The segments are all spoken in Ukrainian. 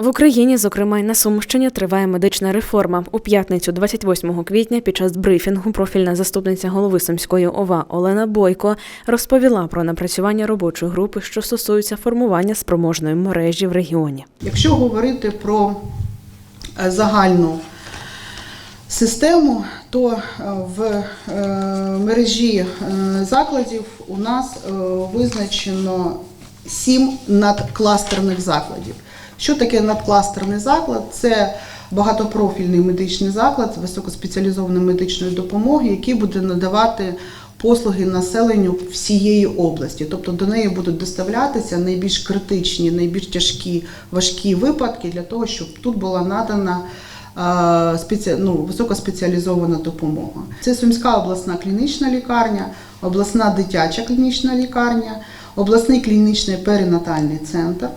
В Україні, зокрема й на Сумщині, триває медична реформа. У п'ятницю, 28 квітня, під час брифінгу профільна заступниця голови Сумської ОВА Олена Бойко розповіла про напрацювання робочої групи, що стосується формування спроможної мережі в регіоні. Якщо говорити про е, загальну систему, то е, в е, мережі закладів у нас визначено сім надкластерних закладів. Що таке надкластерний заклад? Це багатопрофільний медичний заклад з високоспеціалізованої медичної допомоги, який буде надавати послуги населенню всієї області. Тобто до неї будуть доставлятися найбільш критичні, найбільш тяжкі, важкі випадки для того, щоб тут була надана е, ну, високоспеціалізована допомога. Це Сумська обласна клінічна лікарня, обласна дитяча клінічна лікарня, обласний клінічний перинатальний центр.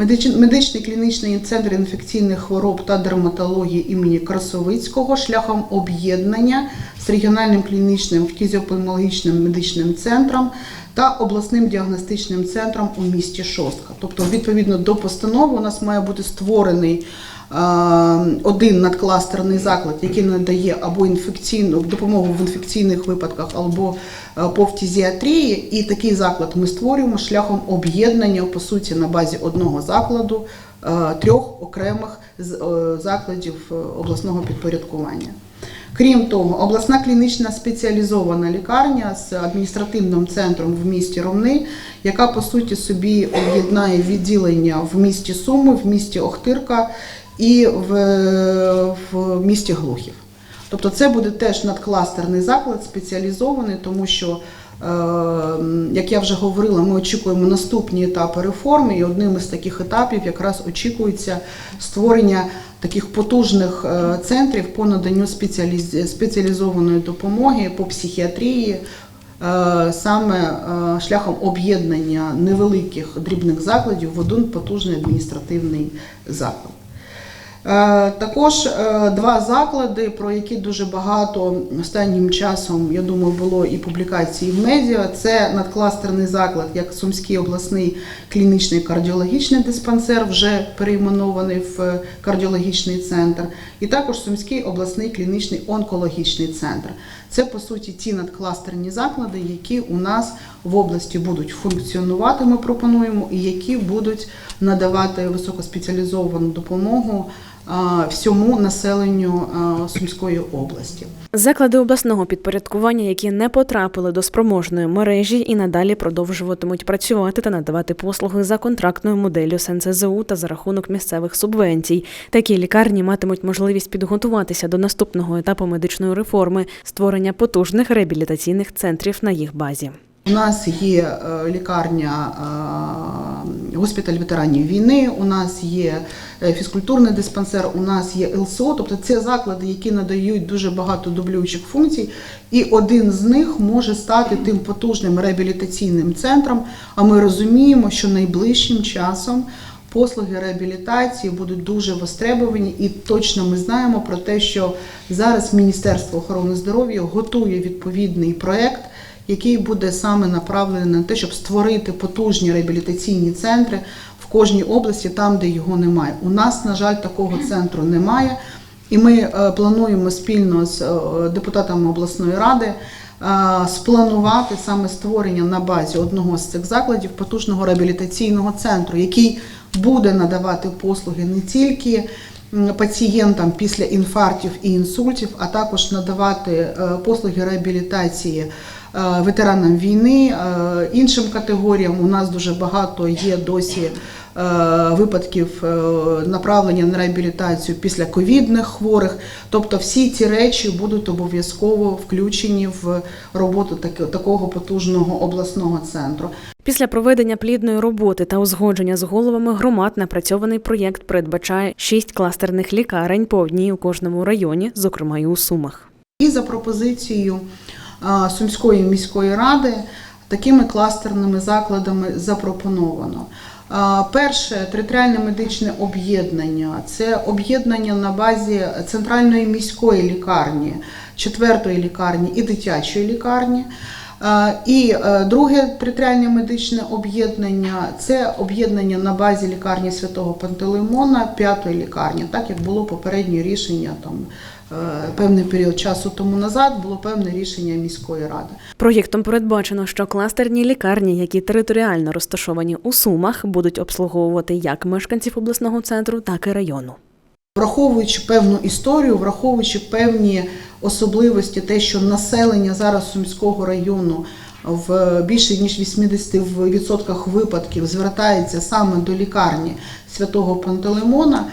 Медич- Медичний клінічний центр інфекційних хвороб та дерматології імені Красовицького шляхом об'єднання з регіональним клінічним фтізіопульмологічним медичним центром та обласним діагностичним центром у місті Шостка. Тобто, відповідно до постанови, у нас має бути створений один надкластерний заклад, який надає або інфекційну допомогу в інфекційних випадках, або е, по фтизіатрії. І такий заклад ми створюємо шляхом об'єднання по суті на базі одного закладу е, трьох окремих е, закладів е, обласного підпорядкування. Крім того, обласна клінічна спеціалізована лікарня з адміністративним центром в місті Ромни, яка по суті собі об'єднає відділення в місті Суми, в місті Охтирка і в, в місті Глухів. Тобто це буде теж надкластерний заклад, спеціалізований, тому що, е, як я вже говорила, ми очікуємо наступні етапи реформи, і одним із таких етапів якраз очікується створення таких потужних е, центрів по наданню спеціаліз- спеціалізованої допомоги по психіатрії. е, Саме шляхом об'єднання невеликих дрібних закладів в один потужний адміністративний заклад. Е, Також е, два заклади, про які дуже багато останнім часом, я думаю, було і публікацій в медіа. Це надкластерний заклад, як Сумський обласний клінічний кардіологічний диспансер, вже перейменований в е, кардіологічний центр, і також Сумський обласний клінічний онкологічний центр. Це по суті ті надкластерні заклади, які у нас в області будуть функціонувати. Ми пропонуємо, і які будуть надавати високоспеціалізовану допомогу всьому населенню Сумської області. Заклади обласного підпорядкування, які не потрапили до спроможної мережі, і надалі продовжуватимуть працювати та надавати послуги за контрактною моделлю СНЦЗУ та за рахунок місцевих субвенцій. Такі лікарні матимуть можливість підготуватися до наступного етапу медичної реформи створення потужних реабілітаційних центрів на їх базі. У нас є е, лікарня е, госпіталь ветеранів війни, у нас є е, фізкультурний диспансер, у нас є ЛСО, тобто це заклади, які надають дуже багато дублюючих функцій, і один з них може стати тим потужним реабілітаційним центром. А ми розуміємо, що найближчим часом. Послуги реабілітації будуть дуже востребовані, і точно ми знаємо про те, що зараз Міністерство охорони здоров'я готує відповідний проект, який буде саме направлений на те, щоб створити потужні реабілітаційні центри в кожній області, там, де його немає. У нас, на жаль, такого центру немає. І ми е, плануємо спільно з е, депутатами обласної ради е, спланувати саме створення на базі одного з цих закладів потужного реабілітаційного центру, який буде надавати послуги не тільки пацієнтам після інфарктів і інсультів, а також надавати послуги реабілітації ветеранам війни, е, іншим категоріям. У нас дуже багато є досі е, випадків е, направлення на реабілітацію після ковідних хворих. Тобто всі ці речі будуть обов'язково включені в роботу такого потужного обласного центру. Після проведення плідної роботи та узгодження з головами громад напрацьований проєкт передбачає шість кластерних лікарень по одній у кожному районі, зокрема і у Сумах. І за пропозицією Сумської міської ради такими кластерними закладами запропоновано. Перше територіальне медичне об'єднання це об'єднання на базі центральної міської лікарні, четвертої лікарні і дитячої лікарні. Е, І е, друге територіальне медичне об'єднання це об'єднання на базі лікарні Святого Пантелеймона, п'ятої лікарні, так як було попереднє рішення там е, певний період часу тому назад, було певне рішення міської ради. Проєктом передбачено, що кластерні лікарні, які територіально розташовані у Сумах, будуть обслуговувати як мешканців обласного центру, так і району. Враховуючи певну історію, враховуючи певні особливості, те, що населення зараз Сумського району в більше ніж 80% випадків звертається саме до лікарні святого Пантелеймона, е,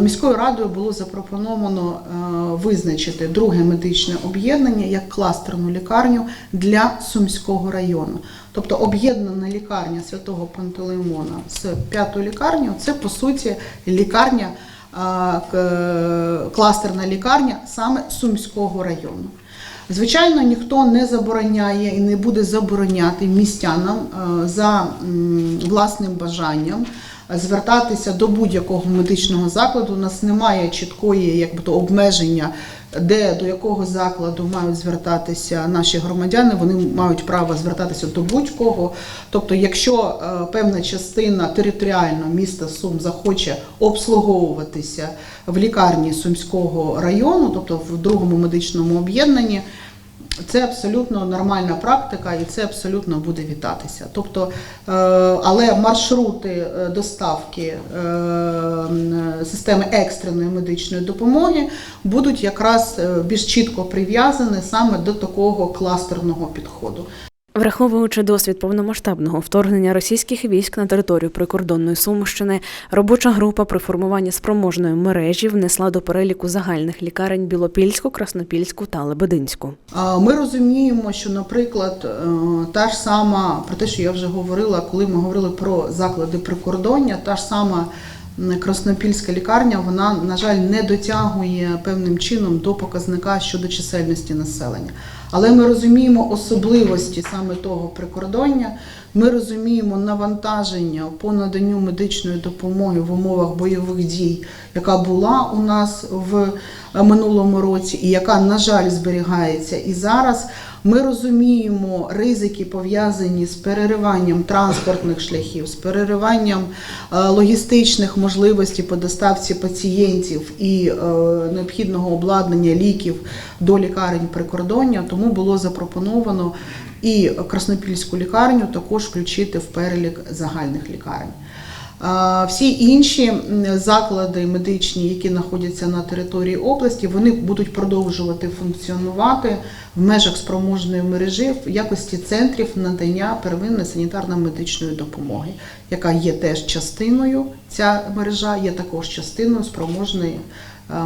міською радою було запропоновано е, визначити друге медичне об'єднання як кластерну лікарню для Сумського району. Тобто об'єднана лікарня святого Пантелеймона з п'ятою лікарнею це по суті лікарня кластерна лікарня саме Сумського району. Звичайно, ніхто не забороняє і не буде забороняти містянам е, за власним бажанням звертатися до будь-якого медичного закладу. У нас немає чіткої як би, то, обмеження, де до якого закладу мають звертатися наші громадяни. Вони мають право звертатися до будь-кого. Тобто, якщо е, певна частина територіально міста Сум захоче обслуговуватися в лікарні Сумського району, тобто в другому медичному об'єднанні. Це абсолютно нормальна практика, і це абсолютно буде вітатися. Тобто, е, але маршрути е, доставки е, системи екстреної медичної допомоги будуть якраз більш чітко прив'язані саме до такого кластерного підходу. Враховуючи досвід повномасштабного вторгнення російських військ на територію прикордонної Сумщини, робоча група при формуванні спроможної мережі внесла до переліку загальних лікарень Білопільську, Краснопільську та Лебединську. Ми розуміємо, що, наприклад, е, та ж сама про те, що я вже говорила, коли ми говорили про заклади прикордоння, та ж сама Краснопільська лікарня, вона, на жаль, не дотягує певним чином до показника щодо чисельності населення. Але ми розуміємо особливості саме того прикордоння. Ми розуміємо навантаження по наданню медичної допомоги в умовах бойових дій, яка була у нас в минулому році, і яка, на жаль, зберігається і зараз. Ми розуміємо ризики пов'язані з перериванням транспортних шляхів, з перериванням е, логістичних можливостей по доставці пацієнтів і е, необхідного обладнання ліків до лікарень прикордоння. Тому було запропоновано і Краснопільську лікарню також включити в перелік загальних лікарень. Всі інші заклади медичні, які знаходяться на території області, вони будуть продовжувати функціонувати в межах спроможної мережі в якості центрів надання первинної санітарно-медичної допомоги, яка є теж частиною. Ця мережа є також частиною спроможної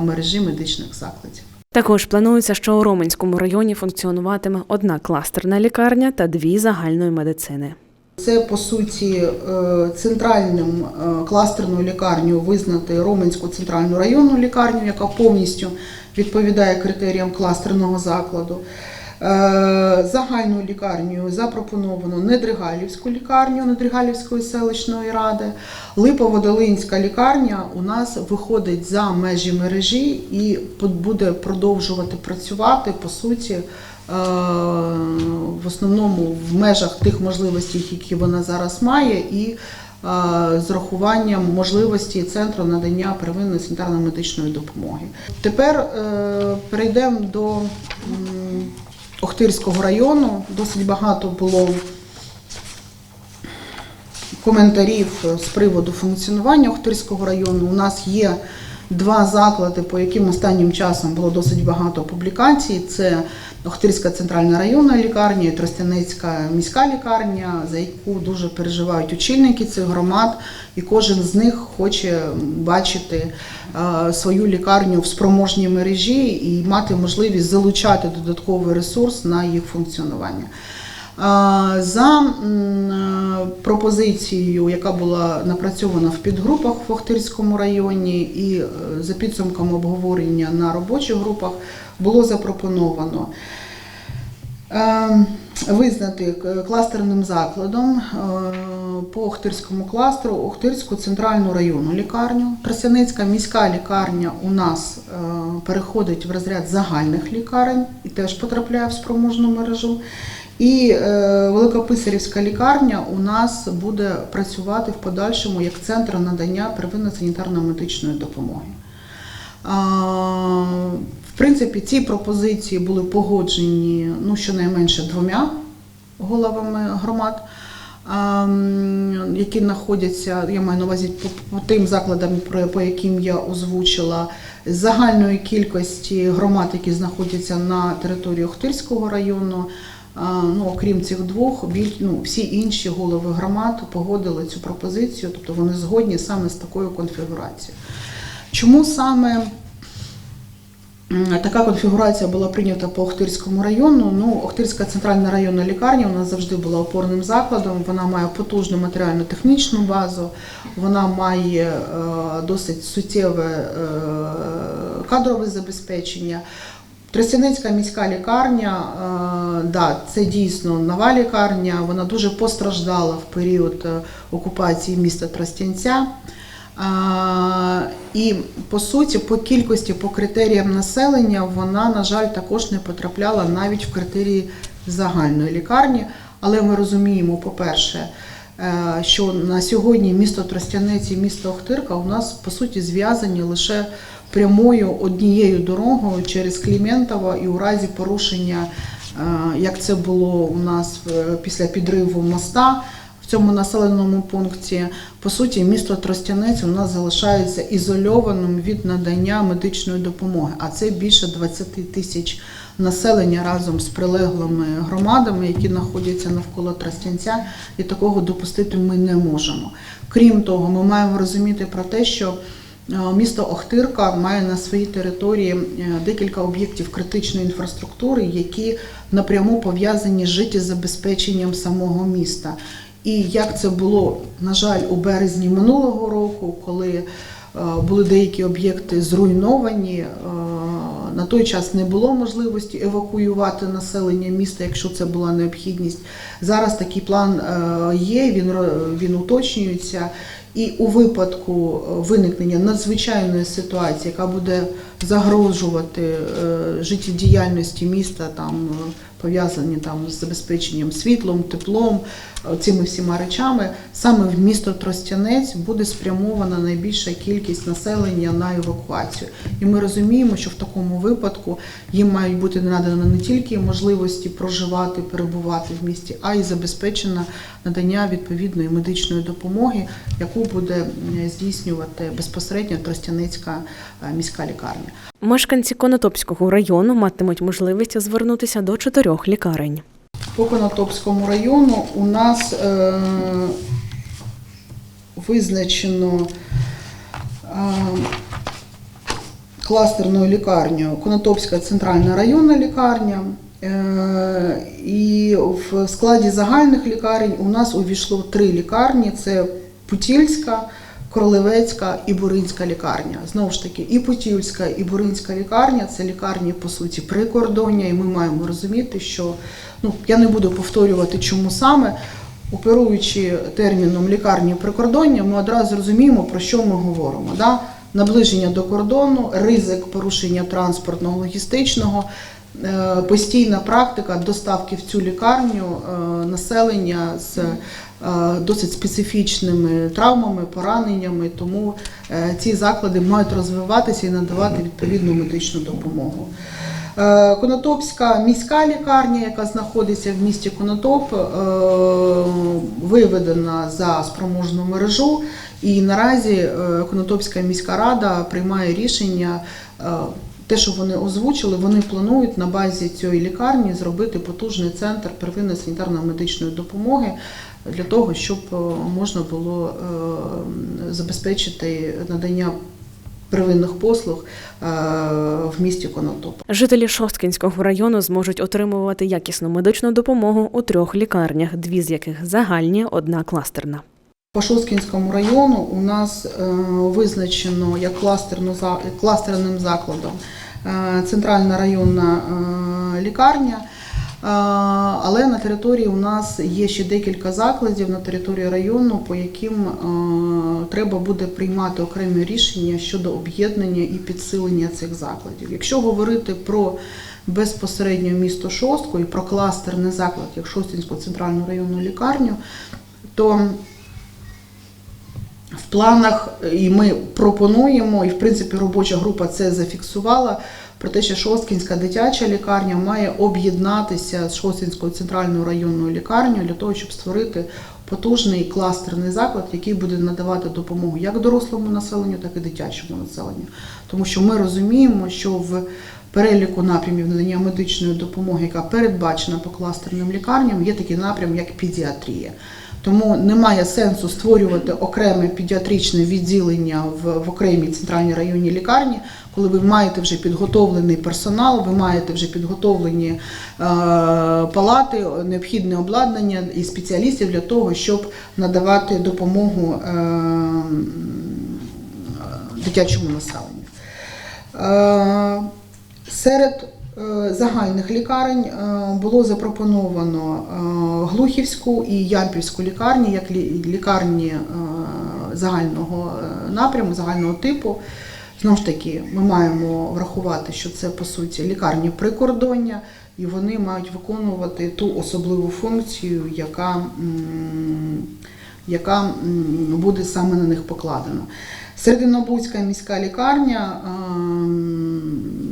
мережі медичних закладів. Також планується, що у Роменському районі функціонуватиме одна кластерна лікарня та дві загальної медицини. Це по суті е, центральним е, кластерною лікарнею визнати Роменську центральну районну лікарню, яка повністю відповідає критеріям кластерного закладу. Е, Загальною лікарнею запропоновано Недригалівську лікарню Недригалівської селищної ради. Липоводолинська лікарня у нас виходить за межі мережі і буде продовжувати працювати по суті в основному в межах тих можливостей, які вона зараз має, і е, з рахуванням можливості центру надання первинної санітарно-медичної допомоги. Тепер е, перейдемо до Охтирського району. Досить багато було коментарів з приводу функціонування Охтирського району. У нас є два заклади, по яким останнім часом було досить багато публікацій. Це Охтирська центральна районна лікарня і Тростянецька міська лікарня, за яку дуже переживають очільники цих громад, і кожен з них хоче бачити е, свою лікарню в спроможній мережі і мати можливість залучати додатковий ресурс на їх функціонування. За е, пропозицією, яка була напрацьована в підгрупах в Охтирському районі, і е, за підсумками обговорення на робочих групах, було запропоновано е, визнати кластерним закладом по Охтирському кластеру Охтирську центральну районну лікарню. Тростянецька міська лікарня у нас переходить в розряд загальних лікарень і теж потрапляє в спроможну мережу. І е, Великописарівська лікарня у нас буде працювати в подальшому як центр надання первинної санітарно-медичної допомоги. А, В принципі, ці пропозиції були погоджені ну, щонайменше двома головами громад, м, які знаходяться, я маю на увазі по, по тим закладам, про- по яким я озвучила, загальної кількості громад, які знаходяться на території Охтирського району. Ну, окрім цих двох, біль, ну, всі інші голови громад погодили цю пропозицію, тобто вони згодні саме з такою конфігурацією. Чому саме така конфігурація була прийнята по Охтирському району? Ну, Охтирська центральна районна лікарня у нас завжди була опорним закладом. Вона має потужну матеріально-технічну базу, вона має е, досить суттєве е, кадрове забезпечення. Тростянецька міська лікарня, е, да, це дійсно нова лікарня. Вона дуже постраждала в період е, окупації міста Тростянця. І по суті, по кількості, по критеріям населення, вона, на жаль, також не потрапляла навіть в критерії загальної лікарні. Але ми розуміємо, по-перше, е, що на сьогодні місто Тростянець і місто Охтирка у нас по суті зв'язані лише прямою однією дорогою через Кліментово і у разі порушення, е, як це було у нас після підриву моста в цьому населеному пункті, по суті, місто Тростянець у нас залишається ізольованим від надання медичної допомоги, а це більше 20 тисяч населення разом з прилеглими громадами, які знаходяться навколо Тростянця, і такого допустити ми не можемо. Крім того, ми маємо розуміти про те, що Місто Охтирка має на своїй території е, декілька об'єктів критичної інфраструктури, які напряму пов'язані з життєзабезпеченням самого міста. І як це було, на жаль, у березні минулого року, коли е, були деякі об'єкти зруйновані, е, на той час не було можливості евакуювати населення міста, якщо це була необхідність. Зараз такий план е, є, він, він уточнюється. І у випадку е, виникнення надзвичайної ситуації, яка буде загрожувати е, життєдіяльності міста, там е, пов'язані там з забезпеченням світлом, теплом, цими всіма речами, саме в місто Тростянець буде спрямована найбільша кількість населення на евакуацію. І ми розуміємо, що в такому випадку їм мають бути надано не тільки можливості проживати, перебувати в місті, а й забезпечено надання відповідної медичної допомоги, яку буде здійснювати безпосередньо Тростянецька е, міська лікарня. Мешканці Конотопського району матимуть можливість звернутися до чотирьох лікарень. По Конотопському району у нас е, визначено е, кластерною лікарнею Конотопська центральна районна лікарня. Е, І в складі загальних лікарень у нас увійшло три лікарні: це Путільська, Королевецька і Буринська лікарня. Знову ж таки, і Путільська, і Буринська лікарня це лікарні, по суті, прикордоння, і ми маємо розуміти, що ну я не буду повторювати, чому саме. Оперуючи терміном лікарні прикордоння, ми одразу розуміємо, про що ми говоримо. Да? Наближення до кордону, ризик порушення транспортного, логістичного, е, постійна практика доставки в цю лікарню е, населення з досить специфічними травмами, пораненнями. Тому е, ці заклади мають розвиватися і надавати відповідну медичну допомогу. Е, Конотопська міська лікарня, яка знаходиться в місті Конотоп, е, виведена за спроможну мережу, і наразі е, Конотопська міська рада приймає рішення. е, Те, що вони озвучили, вони планують на базі цієї лікарні зробити потужний центр первинної санітарно-медичної допомоги для того, щоб е, можна було е, забезпечити надання первинних послуг е, в місті Конотоп. Жителі Шосткінського району зможуть отримувати якісну медичну допомогу у трьох лікарнях, дві з яких загальні, одна кластерна. По Шосткінському району у нас визначено як кластерним закладом центральна районна лікарня. Але на території у нас є ще декілька закладів на території району, по яким е, треба буде приймати окремі рішення щодо об'єднання і підсилення цих закладів. Якщо говорити про безпосередньо місто Шостку і про кластерний заклад, як Шостинську центральну районну лікарню, то в планах, і ми пропонуємо, і в принципі робоча група це зафіксувала. Про те, що Шосткінська дитяча лікарня має об'єднатися з Шосткінською центральною районною лікарнею для того, щоб створити потужний кластерний заклад, який буде надавати допомогу як дорослому населенню, так і дитячому населенню. Тому що ми розуміємо, що в переліку напрямів надання медичної допомоги, яка передбачена по кластерним лікарням, є такий напрям, як педіатрія. Тому немає сенсу створювати окреме педіатричне відділення в, в окремій центральній районній лікарні, коли ви маєте вже підготовлений персонал, ви маєте вже підготовлені е, палати, необхідне обладнання і спеціалістів для того, щоб надавати допомогу е, дитячому населенню. Е, Серед загальних лікарень е, було запропоновано е, Глухівську і Ямпільську лікарні як лікарні е, загального е, напряму, загального типу. Знову ж таки, ми маємо врахувати, що це по суті лікарні прикордоння, і вони мають виконувати ту особливу функцію, яка, яка буде саме на них покладена. Серединобудська міська лікарня, ем,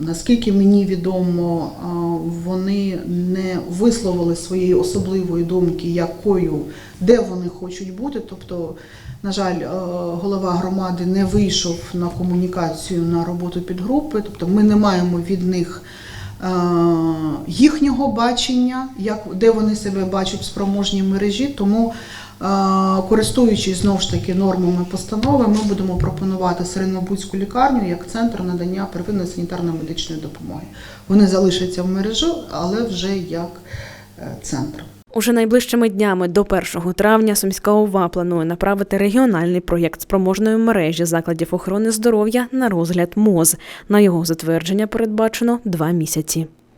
наскільки мені відомо, е, вони не висловили своєї особливої думки, якою, де вони хочуть бути. Тобто, на жаль, е, голова громади не вийшов на комунікацію на роботу підгрупи, тобто ми не маємо від них е, їхнього бачення, як, де вони себе бачать в спроможній мережі, тому Користуючись знову ж таки нормами постанови, ми будемо пропонувати Середнобудську лікарню як центр надання первинної санітарно-медичної допомоги. Вони залишаться в мережі, але вже як е, центр. Уже найближчими днями до 1 травня Сумська ОВА планує направити регіональний проєкт спроможної мережі закладів охорони здоров'я на розгляд МОЗ. На його затвердження передбачено два місяці.